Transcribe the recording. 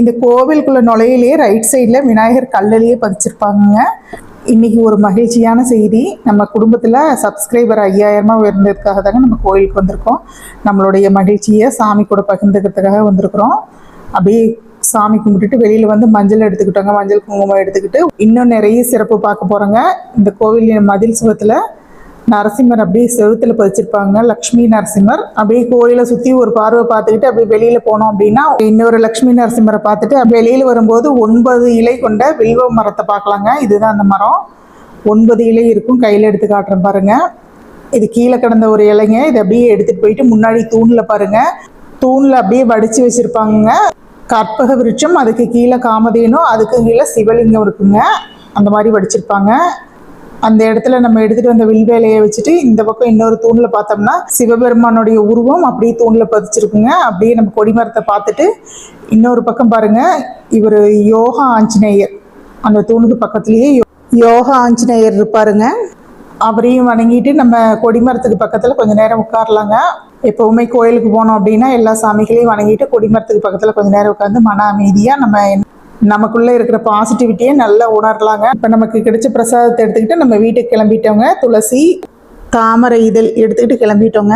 இந்த கோவிலுக்குள்ள நுழையிலேயே ரைட் சைடில் விநாயகர் கல்லிலேயே பதிச்சிருப்பாங்கங்க. இன்னைக்கு ஒரு மகிழ்ச்சியான செய்தி. நம்ம குடும்பத்தில் சப்ஸ்கிரைபர் ஐயாயிரமா உயர்ந்ததுக்காக தாங்க நம்ம கோயிலுக்கு வந்திருக்கோம். நம்மளுடைய மகிழ்ச்சியை சாமி கூட பகிர்ந்துக்கிறதுக்காக வந்திருக்கிறோம். அப்படியே சாமி கும்பிட்டுட்டு வெளியில் வந்து மஞ்சள் எடுத்துக்கிட்டோங்க. மஞ்சள் குங்குமம் எடுத்துக்கிட்டு இன்னும் நிறைய சிறப்பு பார்க்க போகிறோங்க இந்த கோவில் மதில் சுவத்தில் நரசிம்மர் அப்படியே செவுத்துல பதிச்சிருப்பாங்க. லக்ஷ்மி நரசிம்மர். அப்படியே கோயிலை சுத்தி ஒரு பார்வை பார்த்துக்கிட்டு அப்படியே வெளியில போனோம் அப்படின்னா இன்னொரு லக்ஷ்மி நரசிம்மரை பார்த்துட்டு அப்படியே வெளியில வரும்போது ஒன்பது இலை கொண்ட வில்வ மரத்தை பார்க்கலாங்க. இதுதான் அந்த மரம். ஒன்பது இலை இருக்கும். கையில எடுத்து காட்டுறேன் பாருங்க. இது கீழே கிடந்த ஒரு இலைங்க. இதை அப்படியே எடுத்துட்டு போயிட்டு முன்னாடி தூண்ல பாருங்க. தூண்ல அப்படியே வடிச்சு வச்சிருப்பாங்க கற்பக விருட்சம். அதுக்கு கீழே காமதேனும் அதுக்கு கீழே சிவலிங்கம் இருக்குங்க. அந்த மாதிரி வடிச்சிருப்பாங்க. அந்த இடத்துல நம்ம எடுத்துட்டு வந்த வில்வேலையை வச்சுட்டு இந்த பக்கம் இன்னொரு தூண்ல பார்த்தோம்னா சிவபெருமானுடைய உருவம் அப்படியே தூண்ல பதிச்சிருக்குங்க. அப்படியே நம்ம கொடிமரத்தை பார்த்துட்டு இன்னொரு பக்கம் பாருங்க. இவர் யோகா ஆஞ்சநேயர். அந்த தூணுக்கு பக்கத்துலயே யோ- யோகா ஆஞ்சநேயர் இருப்பாருங்க. அவரையும் வணங்கிட்டு நம்ம கொடிமரத்துக்கு பக்கத்துல கொஞ்ச நேரம் உட்காரலாங்க. எப்பவுமே கோயிலுக்கு போனோம் அப்படின்னா எல்லா சாமிகளையும் வணங்கிட்டு கொடிமரத்துக்கு பக்கத்துல கொஞ்ச நேரம் உட்காந்து மன அமைதியா நம்ம நமக்குள்ளே இருக்கிற பாசிட்டிவிட்டியை நல்லா உணரலாங்க. இப்போ நமக்கு கிடைச்ச பிரசாதத்தை எடுத்துக்கிட்டு நம்ம வீட்டுக்கு கிளம்பிட்டோங்க. துளசி தாமரை இதழ் எடுத்துக்கிட்டு கிளம்பிட்டோங்க.